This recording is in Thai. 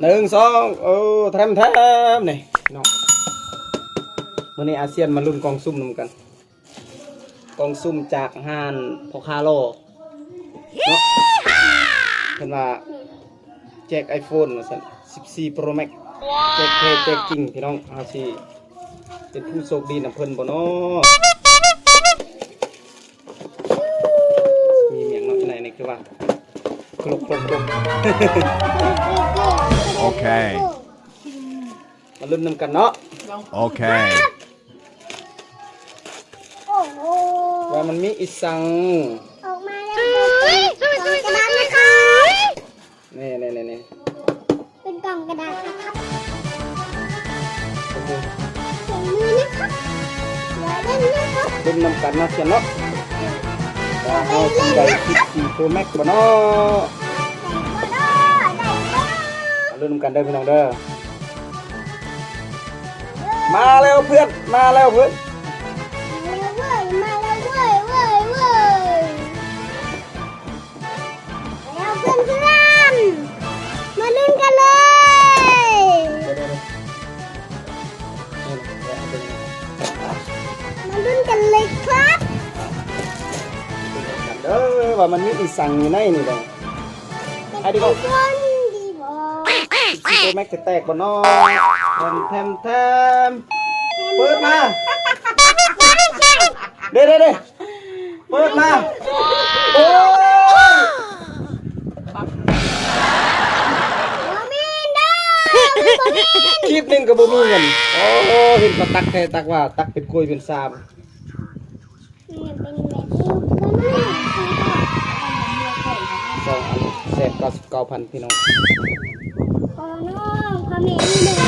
หนึ่งสองเออแทมแทมนี่น้องมื่อนี้อาเซียนมาลุ้นกองซุ่มนำกัน กองซุ่มจากห้านพอคาโลเนาะเห็นว่าแจกไอโฟนมาสั่น14 Pro Max แจกเพแจกจริงพี่น้องเอาสิเป็นผู้โชคดีนำเพิ่นบ่เนาะมีเมียงนาะไหนในี่คือว่า ครบครบครบ Okay. มาลุ้นนำกันเนาะ Okay. โอ้โหว่ามันมีอีสังออกมาแล้วกล่องกระดาษนะคะนี่นี่นี่นี่เป็นกล่องกระดาษนะครับโอ้โหใส่มือนะครับอย่าเล่นนะครับลุ้นนำกันเนาะเสียเนาะว่า เอาสิได้14 Pro Max บ่เนาะก็ได้ได้ก็มาลุ้นกันเด้อพี่น้องเด้อมาแล้วเพื่อนมาแล้วเพื่อน ว่ามันมีอีสังอยู่ในนี่เด้อไอ้ดิโก้เป็นคนดีบอกสิโตแม็กจะแตกบ่เนาะแทมแทมแทมเปิดมาเด้เด้เด้เปิดมาโอ้ยโมเมนเด้อโมเมนคลิปหนึงก็บ่มีเงินโอ้เห็นก็ตักแท้ตักว่า ตักเป็นกล้วยเป็นซามนี่เป็น เก้าสิบเก้าพันพี่น้อง ขอน้องพระเมรุเดช